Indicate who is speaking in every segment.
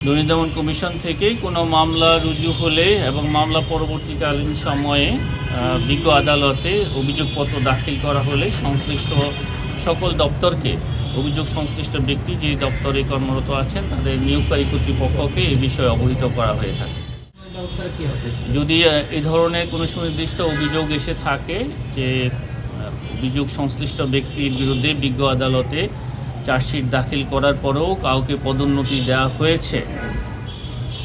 Speaker 1: দুর্নীতি দমন কমিশন থেকেই কোনো মামলা রুজু হলে এবং মামলা পরবর্তীকালীন সময়ে বিজ্ঞ আদালতে অভিযোগপত্র দাখিল করা হলে সংশ্লিষ্ট সকল দপ্তরকে, অভিযোগ সংশ্লিষ্ট ব্যক্তি যে দপ্তরে কর্মরত আছেন, তাদের নিয়োগকারী কর্তৃপক্ষকে এ বিষয়ে অবহিত করা হয়ে থাকে। যদি এ ধরনের কোনো সুনির্দিষ্ট অভিযোগ এসে থাকে যে অভিযোগ সংশ্লিষ্ট ব্যক্তির বিরুদ্ধে বিজ্ঞ আদালতে চার্জশিট দাখিল করার পরেও কাউকে পদোন্নতি দেওয়া হয়েছে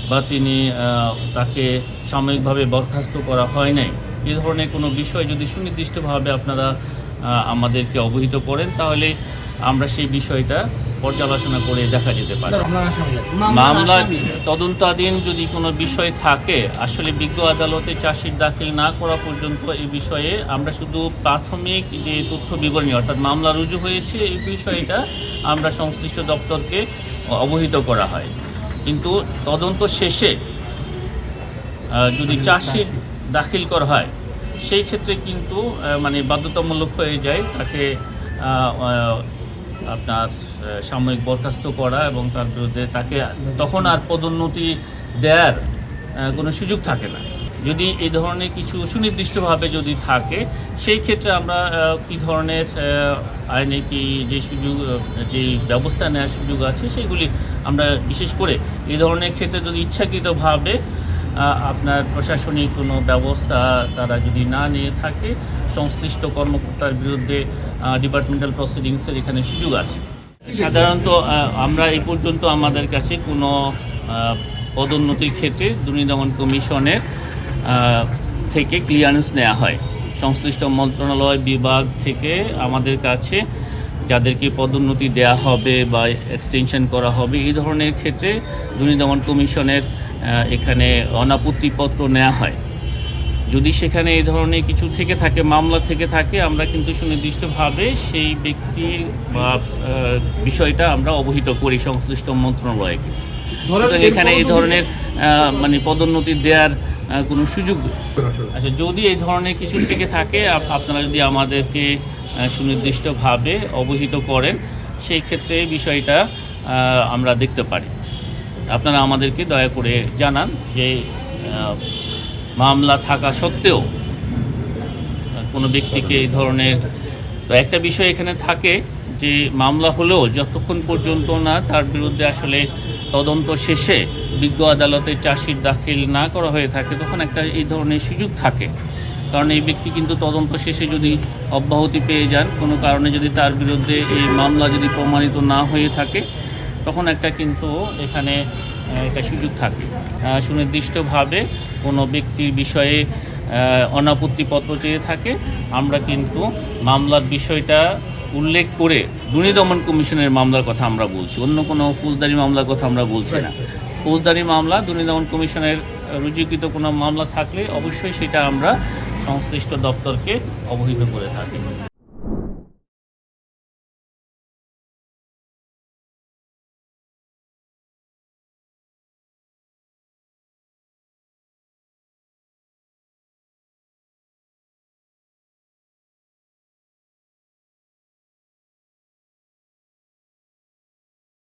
Speaker 1: বা তিনি তাকে সাময়িকভাবে বরখাস্ত করা হয় নাই। এ ধরনের কোনো বিষয় যদি সুনির্দিষ্টভাবে আপনারা আমাদেরকে অবহিত করেন, তাহলে আমরা সেই বিষয়টা পর্যালোচনা করে দেখা যেতে পারে। মামলা তদন্তাধীন যদি কোনো বিষয় থাকে আসলে বিজ্ঞ আদালতে চার্জশিট দাখিল না করা পর্যন্ত এই বিষয়ে আমরা শুধু প্রাথমিক যে তথ্য বিবরণী অর্থাৎ মামলা রুজু হয়েছে এই বিষয়টা আমরা সংশ্লিষ্ট দপ্তরকে অবহিত করা হয়। কিন্তু তদন্ত শেষে যদি চার্জশিট দাখিল। করা হয় সেই ক্ষেত্রে কিন্তু মানে বাধ্যতামূলক হয়ে যায় তাকে আপনার সাময়িক বরখাস্ত করা এবং তার বিরুদ্ধে তাকে তখন আর পদোন্নতি দেওয়ার কোনো সুযোগ থাকে না। যদি এই ধরনের কিছু সুনির্দিষ্টভাবে যদি থাকে, সেই ক্ষেত্রে আমরা কি ধরনের আইনে কি যে সুযোগ যে ব্যবস্থা নেওয়ার সুযোগ আছে, সেগুলি আমরা বিশেষ করে এই ধরনের ক্ষেত্রে যদি ইচ্ছাকৃতভাবে আপনার প্রশাসনিক কোনো ব্যবস্থা তারা যদি না নিয়ে থাকে, সংশ্লিষ্ট কর্মকর্তার বিরুদ্ধে ডিপার্টমেন্টাল প্রসিডিংসের এখানে সুযোগ আছে। সাধারণত আমরা এই পর্যন্ত আমাদের কাছে কোনো পদোন্নতির ক্ষেত্রে দুর্নীতি দমন কমিশনের থেকে ক্লিয়ারেন্স নেওয়া হয়। সংশ্লিষ্ট মন্ত্রণালয় বিভাগ থেকে আমাদের কাছে যাদেরকে পদোন্নতি দেয়া হবে বা এক্সটেনশন করা হবে এই ধরনের ক্ষেত্রে দুর্নীতি দমন কমিশনের এখানে অনাপত্তিপত্র নেওয়া হয়। যদি সেখানে এই ধরনের কিছু থেকে থাকে মামলা থেকে থাকে আমরা কিন্তু সুনির্দিষ্টভাবে সেই ব্যক্তি বা বিষয়টা আমরা অবহিত করি সংশ্লিষ্ট মন্ত্রণালয়কে। সুতরাং এখানে এই ধরনের মানে পদোন্নতি দেওয়ার কোনো সুযোগ আচ্ছা যদি এই ধরনের কিছু থেকে থাকে আপ- আপনারা যদি আমাদেরকে সুনির্দিষ্টভাবে অবহিত করেন, সেই ক্ষেত্রে বিষয়টা আমরা দেখতে পারি। আপনারা আমাদেরকে দয়া করে জানান যে মামলা থাকা সত্ত্বেও, কোনো ব্যক্তিকে এই ধরনের, তো একটা বিষয় এখানে থাকে যে, মামলা হলেও যতক্ষণ পর্যন্ত না তার বিরুদ্ধে আসলে তদন্ত শেষে বিজ্ঞ আদালতে চার্জশিট দাখিল না করা হয়ে থাকে, তখন একটা এই ধরনের সুযোগ থাকে। কারণ এই ব্যক্তি কিন্তু তদন্ত শেষে যদি অব্যাহতি পেয়ে যান, কোনো কারণে যদি তার বিরুদ্ধে এই মামলা যদি প্রমাণিত না হয়ে থাকে, তখন একটা কিন্তু এখানে একটা সুযোগ থাকে। সুনির্দিষ্টভাবে কোনো ব্যক্তির বিষয়ে অনাপত্তিপত্র চেয়ে থাকে। আমরা কিন্তু মামলার বিষয়টা উল্লেখ করে দুর্নীতি দমন কমিশনের মামলার কথা আমরা বলছি। অন্য কোনো ফৌজদারি মামলার কথা আমরা বলছি না। ফৌজদারি মামলা দুর্নীতি দমন কমিশনের রুজুকৃত কোনো মামলা থাকলে অবশ্যই সেটা আমরা সংশ্লিষ্ট দপ্তরকে অবহিত করে থাকি।